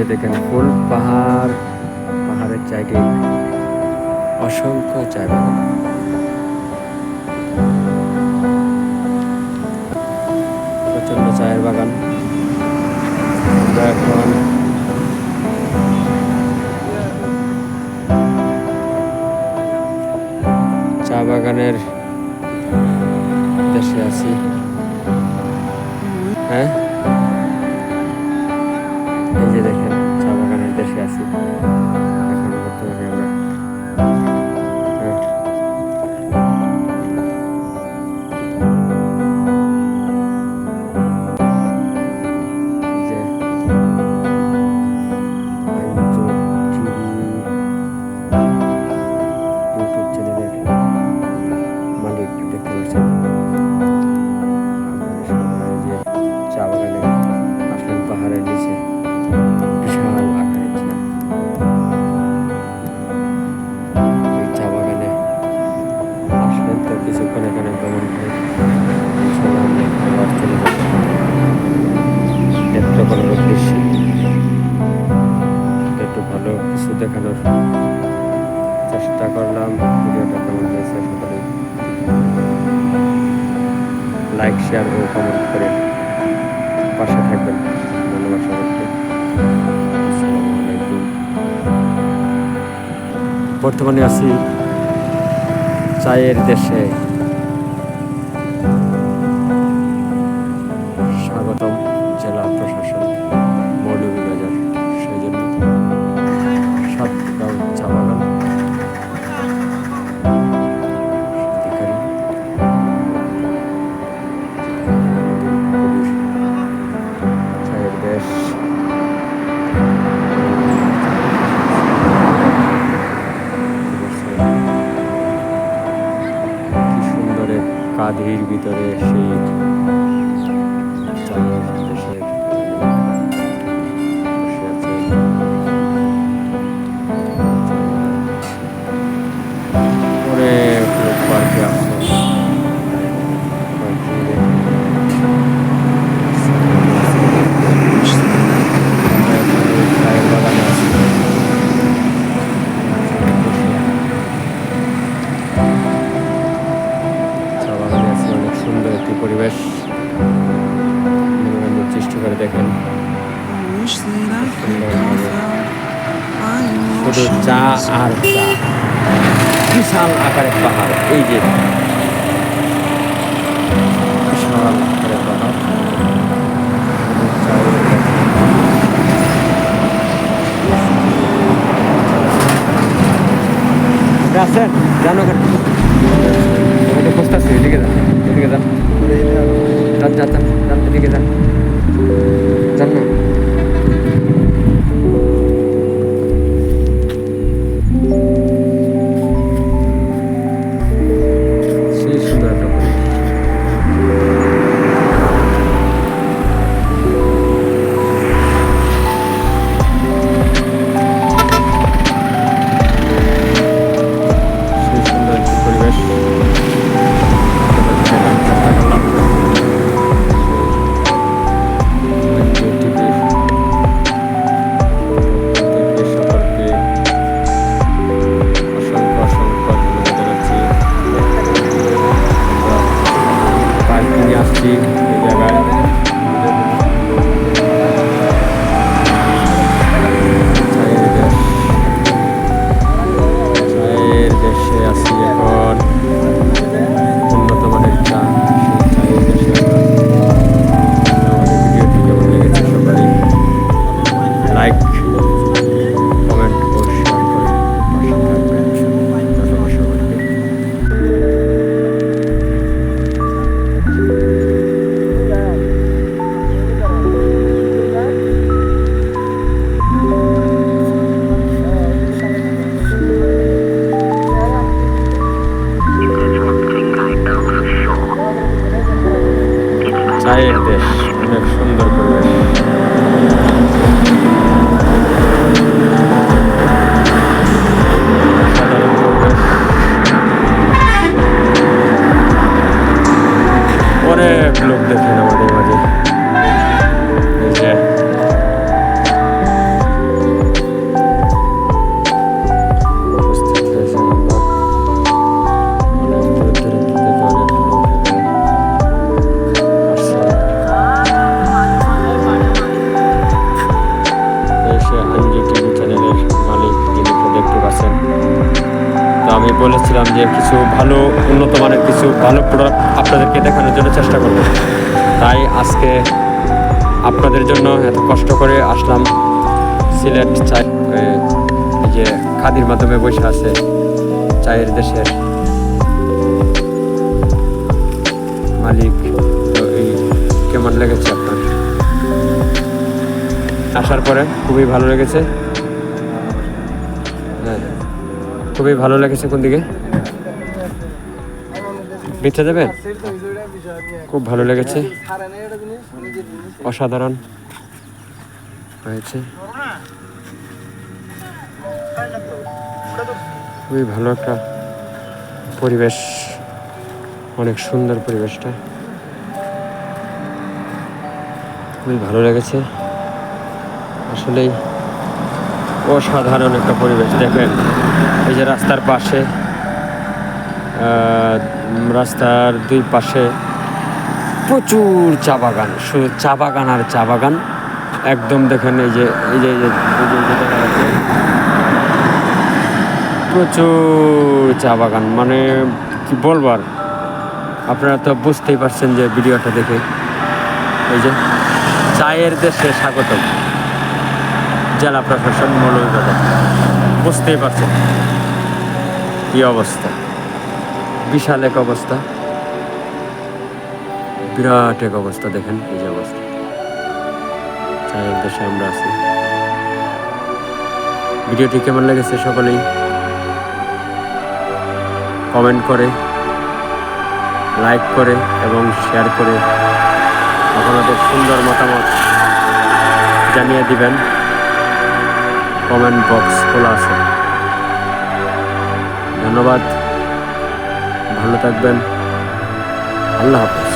যে দেখেন ফুল পাহাড়, পাহাড়ের চাইডে অসংখ্য বাগান প্রচণ্ড চায়ের বাগান। এখন চা বাগানের দেশে আছি। হ্যাঁ? এই যে দেখেন চেষ্টা করলাম ভিডিওটা কেমন হয়েছে সকলে লাইক, শেয়ার ও কমেন্ট করে পাশে থাকবেন। ধন্যবাদ সবাইকে। বর্তমানে আছি চায়ের দেশে। এক ভিতরে সেই শুধু চা আর চা। বিশাল আকারের পাহাড়, এই যে। বিশাল আকারের পাহাড়। গাছ। আপনি আছেন যান ওখানে ওখানে এদিকে যান এদিকে যান যান যান যান, এদিকে যান না। চায়ের দেশ। অনেক সুন্দর পরিবেশ অনেক লোক দেখে আমাদের বলেছিলাম যে কিছু ভালো, উন্নত মানের কিছু ভালো প্রোডাক্ট আপনাদেরকে দেখানোর জন্য চেষ্টা করব। তাই আজকে আপনাদের জন্য এত কষ্ট করে আসলাম সিলেট চাই যে খাদির মাধ্যমে বসে আছে চায়ের দেশের মালিক। কেমন লেগেছে আপনার? আসার পরে খুবই ভালো লেগেছে। খুবই ভালো লেগেছে কোন দিকে? মিথ্যা দেবেন? খুব ভালো লেগেছে। অসাধারণ হয়েছে। খুবই ভালো একটা পরিবেশ, অনেক সুন্দর পরিবেশটা। খুবই ভালো লেগেছে। আসলেই অসাধারণ একটা পরিবেশ, দেখেন। এই যে রাস্তার পাশে রাস্তার দুই পাশে প্রচুর চা বাগান, শুধু চা বাগান আর চা বাগান। একদম দেখেন এই যে এই যে প্রচুর চা বাগান মানে কি বলবার আপনারা তো বুঝতেই পারছেন যে ভিডিওটা দেখে। এই যে, চায়ের দেশে স্বাগতম। জেলা প্রশাসন মৌলভীবাজার। বুঝতেই পারছেন কি অবস্থা। বিশাল এক অবস্থা। বিরাট এক অবস্থা, দেখেন এই যে অবস্থা। চায়ের দেশে আমরা আছি। ভিডিওটি কেমন লেগেছে সকলেই কমেন্ট করে, লাইক করে এবং শেয়ার করে আপনাদের সুন্দর মতামত জানিয়ে দিবেন। কমেন্ট বক্স খোলা আছে। ধন্যবাদ। ভালো থাকবেন। আল্লাহ হাফেজ।